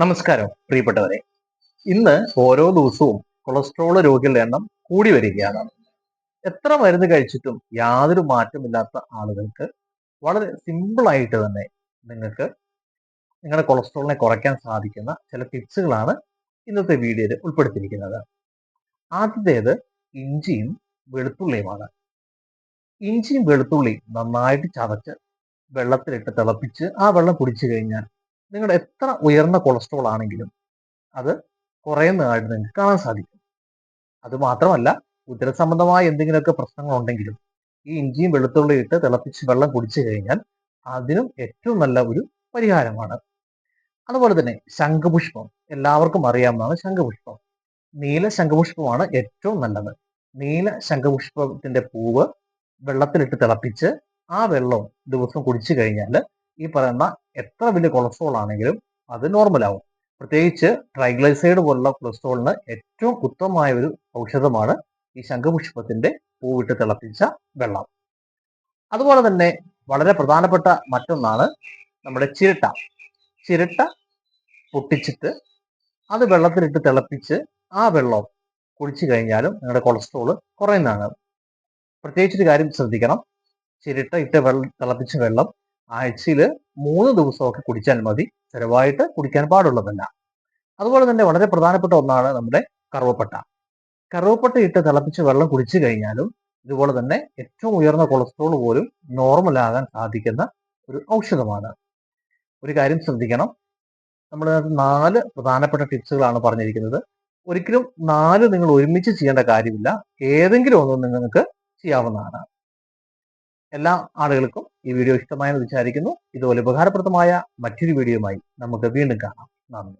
നമസ്കാരം പ്രിയപ്പെട്ടവരെ. ഇന്ന് ഓരോ ദിവസവും കൊളസ്ട്രോൾ രോഗികളുടെ എണ്ണം കൂടി വരികയാണ്. എത്ര മരുന്ന് കഴിച്ചിട്ടും യാതൊരു മാറ്റമില്ലാത്ത ആളുകൾക്ക് വളരെ സിമ്പിളായിട്ട് തന്നെ നിങ്ങൾക്ക് നിങ്ങളുടെ കൊളസ്ട്രോളിനെ കുറയ്ക്കാൻ സാധിക്കുന്ന ചില ടിപ്സുകളാണ് ഇന്നത്തെ വീഡിയോയിൽ ഉൾപ്പെടുത്തിയിരിക്കുന്നത്. ആദ്യത്തേത് ഇഞ്ചിയും വെളുത്തുള്ളിയുമാണ്. ഇഞ്ചിയും വെളുത്തുള്ളി നന്നായിട്ട് ചതച്ച് വെള്ളത്തിലിട്ട് തിളപ്പിച്ച് ആ വെള്ളം കുടിച്ചു കഴിഞ്ഞാൽ നിങ്ങളുടെ എത്ര ഉയർന്ന കൊളസ്ട്രോൾ ആണെങ്കിലും അത് കുറയുന്നതായിട്ട് നിങ്ങൾക്ക് കാണാൻ സാധിക്കും. അത് മാത്രമല്ല ഉദര സംബന്ധമായ എന്തെങ്കിലുമൊക്കെ പ്രശ്നങ്ങൾ ഉണ്ടെങ്കിലും ഈ ഇഞ്ചിയും വെളുത്തുള്ളി ഇട്ട് തിളപ്പിച്ച് വെള്ളം കുടിച്ചു കഴിഞ്ഞാൽ അതിനും ഏറ്റവും നല്ല ഒരു പരിഹാരമാണ്. അതുപോലെ തന്നെ ശംഖുപുഷ്പം. എല്ലാവർക്കും അറിയാവുന്നതാണ് ശംഖുപുഷ്പം. നീല ശംഖുപുഷ്പമാണ് ഏറ്റവും നല്ലത്. നീല ശംഖുപുഷ്പത്തിന്റെ പൂവ് വെള്ളത്തിലിട്ട് തിളപ്പിച്ച് ആ വെള്ളം ദിവസം കുടിച്ചു കഴിഞ്ഞാൽ ഈ പറയുന്ന എത്ര വലിയ കൊളസ്ട്രോൾ ആണെങ്കിലും അത് നോർമൽ ആവും. പ്രത്യേകിച്ച് ട്രൈഗ്ലൈസൈഡ് പോലുള്ള കൊളസ്ട്രോളിന് ഏറ്റവും ഉത്തമമായ ഒരു ഔഷധമാണ് ഈ ശംഖുപുഷ്പത്തിന്റെ പൂവിട്ട് തിളപ്പിച്ച വെള്ളം. അതുപോലെ തന്നെ വളരെ പ്രധാനപ്പെട്ട മറ്റൊന്നാണ് നമ്മുടെ ചിരട്ട. ചിരട്ട പൊട്ടിച്ചിട്ട് അത് വെള്ളത്തിലിട്ട് തിളപ്പിച്ച് ആ വെള്ളം കുടിച്ചു കഴിഞ്ഞാലും നിങ്ങളുടെ കൊളസ്ട്രോൾ കുറയുന്നതാണ്. പ്രത്യേകിച്ചൊരു കാര്യം ശ്രദ്ധിക്കണം. ചിരട്ട ഇട്ട് വെള്ളം തിളപ്പിച്ച വെള്ളം ആഴ്ചയിൽ മൂന്ന് ദിവസമൊക്കെ കുടിച്ചാൽ മതി. സ്ഥിരമായിട്ട് കുടിക്കാൻ പാടുള്ളതല്ല. അതുപോലെ തന്നെ വളരെ പ്രധാനപ്പെട്ട ഒന്നാണ് നമ്മുടെ കറുവപ്പട്ട. കറുവപ്പട്ട ഇട്ട് തിളപ്പിച്ച് വെള്ളം കുടിച്ചു കഴിഞ്ഞാലും ഇതുപോലെ തന്നെ ഏറ്റവും ഉയർന്ന കൊളസ്ട്രോൾ പോലും നോർമൽ ആകാൻ സാധിക്കുന്ന ഒരു ഔഷധമാണ്. ഒരു കാര്യം ശ്രദ്ധിക്കണം. നമ്മൾ നാല് പ്രധാനപ്പെട്ട ടിപ്സുകളാണ് പറഞ്ഞിരിക്കുന്നത്. ഒരിക്കലും നാല് നിങ്ങൾ ഒരുമിച്ച് ചെയ്യേണ്ട കാര്യമില്ല. ഏതെങ്കിലും ഒന്ന് നിങ്ങൾക്ക് ചെയ്യാവുന്നതാണ്. എല്ലാ ആളുകൾക്കും ഈ വീഡിയോ ഇഷ്ടമായെന്ന് വിചാരിക്കുന്നു. ഇതുപോലെ ഉപകാരപ്രദമായ മറ്റൊരു വീഡിയോയുമായി നമുക്ക് വീണ്ടും കാണാം. നന്ദി.